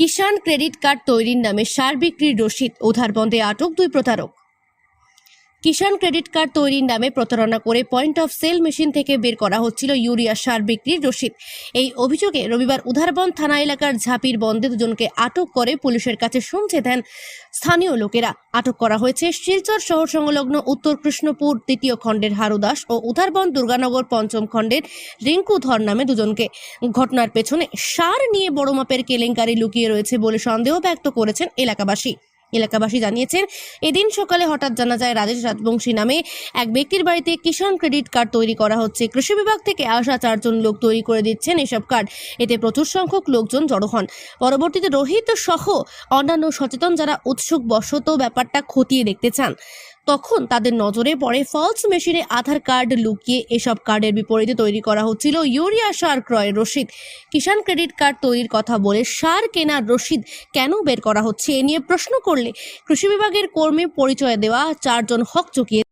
কিষাণ credit card তৈরির নামে সার বিক্রির রসিদ উধারবন্দে আটক দুই প্রতারক। কিষাণ ক্রেডিট কার্ড তৈরির নামে প্রতারণা করে পয়েন্ট অফ সেল মেশিন থেকে বের করা হচ্ছিল ইউরিয়া সার বিক্রির রসিদ। এই অভিযোগে রবিবার উধারবন থানা এলাকার ঝাঁপির বন্ধে দুজনকে আটক করে পুলিশের কাছে শুনছে দেন স্থানীয় লোকেরা। আটক করা হয়েছে শিলচর শহর সংলগ্ন উত্তর কৃষ্ণপুর তৃতীয় খণ্ডের হারুদাস ও উধারবন দুর্গানগর পঞ্চম খণ্ডের রিঙ্কু ধর নামে দুজনকে। ঘটনার পেছনে সার নিয়ে বড় মাপের কেলেঙ্কারি লুকিয়ে রয়েছে বলে সন্দেহ ব্যক্ত করেছেন এলাকাবাসী। এলাকাবাসী জানিয়েছেন, এদিন সকালে হঠাৎ জানা যায় রাজেশ রাজবংশী নামে এক ব্যক্তির বাড়িতে কিষাণ ক্রেডিট কার্ড তৈরি করা হচ্ছে। কৃষি বিভাগ থেকে আসা চারজন লোক তৈরি করে দিচ্ছেন এসব কার্ড। এতে প্রচুর সংখ্যক লোকজন জড়ো হন। পরবর্তীতে রোহিত সহ অন্যান্য সচেতন যারা উৎসুক বশত ব্যাপারটা খতিয়ে দেখতে চান। তখন তাদের নজরে পড়ে ফলস মেশিনে আধার কার্ড লুকিয়ে এসব কার্ডের বিপরীতে তৈরি করা হচ্ছিল ইউরিয়া সার ক্রয়ের রসিদ। কিষাণ ক্রেডিট কার্ড তৈরির কথা বলে সার কেনার রসিদ কেন বের করা হচ্ছে এ নিয়ে প্রশ্ন করলে কৃষি বিভাগের কর্মী পরিচয় দেওয়া চারজন হক চুকিয়ে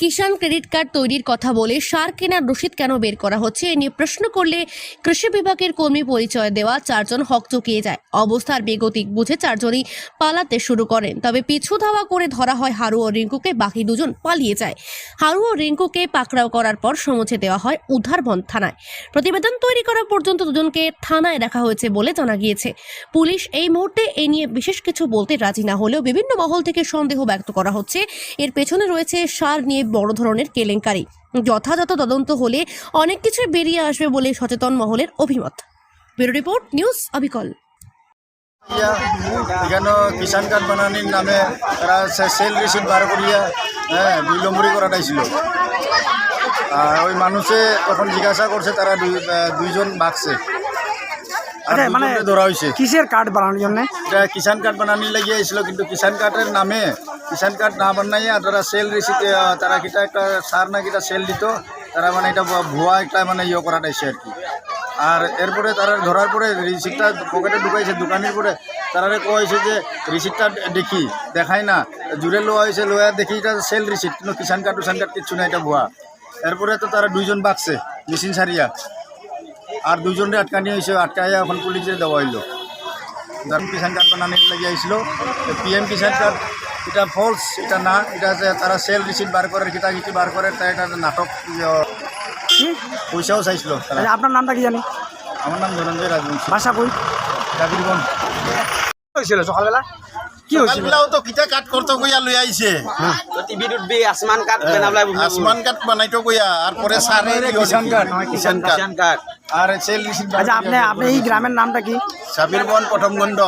কিষাণ ক্রেডিট কার্ড তৈরির কথা বলে সার কেনার রসিদ কেন বের করা হচ্ছে, এ নিয়ে প্রশ্ন করলে কৃষি বিভাগের কর্মী পরিচয় দেওয়া চারজন হক চকিয়ে যায়। অবস্থার বেগতিক বুঝে চারজনই পালাতে শুরু করেন। তবে পিছু ধাওয়া করে ধরা হয় হারু ও রিঙ্কুকে, বাকি দুজন পালিয়ে যায়। হারু ও রিঙ্কুকে পাকড়াও করার পর সমুছে দেওয়া হয় উদ্ধারবন থানায়। প্রতিবেদন তৈরি করা পর্যন্ত দুজনকে থানায় রাখা হয়েছে বলে জানা গিয়েছে। পুলিশ এই মুহূর্তে এ নিয়ে বিশেষ কিছু বলতে রাজি না হলেও বিভিন্ন মহল থেকে সন্দেহ ব্যক্ত করা হচ্ছে। এর পেছনে রয়েছে সার নিয়ে বড় ধরনের কেলেঙ্কারি। যথাযথ তদন্ত হলে অনেক কিছুই বেরিয়ে আসবে বলে সচেতন মহলের অভিমত। ব্যুরো রিপোর্ট, নিউজ অবিকল। এখানে কিষাণ কার্ড বানানির নামে তারা সেল রিসিট বার করিয়া হ্যাঁ দুই নম্বরই করাটাইছিল আর ওই মানুষে তখন জিজ্ঞাসা করছে, তারা দুইজন আর আচ্ছা মানে দুজনকে ধরা হয়েছে। কিসের কার্ড বানানোর জন্য? কার্ড লাগিয়ে এসেছিল কিন্তু কিষাণ কার্ডের নামে কিষাণ কার্ড না বানাইয়া তারা সেল রিসিট তারা কিটা একটা সার না কিটা সেল দিত তারা মানে এটা ভুয়া- একটা মানে ইয়ে করাটাইছে আর কি। আর এরপরে তারা ধরার পরে রিসিপ্টটা পকেটে ঢুকাইছে দোকানের পরে তারা কয়েছে যে রিসিপ্টটা দেখি দেখাই না জুড়ে লোয়া হয়েছে লোয়া দেখি এটা সেল রিসিপ্ট কিন্তু কিষাণ কার্ড টুষাণ কার্ড কিচ্ছু না এটা ভুয়া। এরপরে তো তারা দুইজন বাগছে মেশিন সারিয়া। আর দুজনরে আটকানি হয়েছে আটকাইয়া এখন পুলিশে দেওয়া হইল। যারা কিষাণ কার্ড বানানোর লাগিয়ে আইছিল। পিএম কিষাণ কার্ড এটা ফলস এটা না এটা যে তারা সেল রিসিট বার করে কিতা কিটি বার করে তাই এটা নাটক ইয়ে, পয়সাও চাইছিল আপনার নামটা কি জানি? আমার নাম ধনঞ্জয় রাজবংশী। ভাষা কই? দাবিরগঞ্জ হয়েছিল সকালবেলা? কি হয়েছিল সকালবেলাও তো কিতা কাট করতো কইয়া লই আইছে তো টিভিত উঠবি আসমান কাঠ বেনাবলাই আসমান কাট বানাইতো কইয়া আর পরে সারে কিষাণ কার্ড কিষাণ কার্ড কিষান কাঠ আর সেল আচ্ছা আপনি আপনি এই গ্রামের নামটা কি? সাবির বন প্রথম গণ্ড।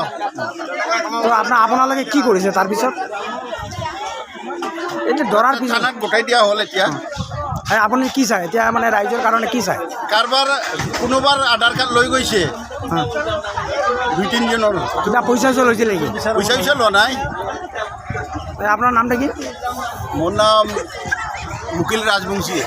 তো আপনার আপোনালোকে কি কৰিছে তাৰপিছত এই যে ধৰাৰ পিছত। গোটাই দিয়া হ'ল এতিয়া। আপুনি কি চায়? এতিয়া মানে ৰাইজৰ কাৰণে কি চায়? কাৰোবাৰ কোনোবাৰ আধাৰ কাৰ্ড লৈ গৈছে। দুই তিনিজনৰ কিবা পইচা চইচা লৈছিল নেকি? পইচা পইচা লোৱা নাই। আপোনাৰ নামটা কি? মোৰ নাম মুকিল ৰাজবংশী।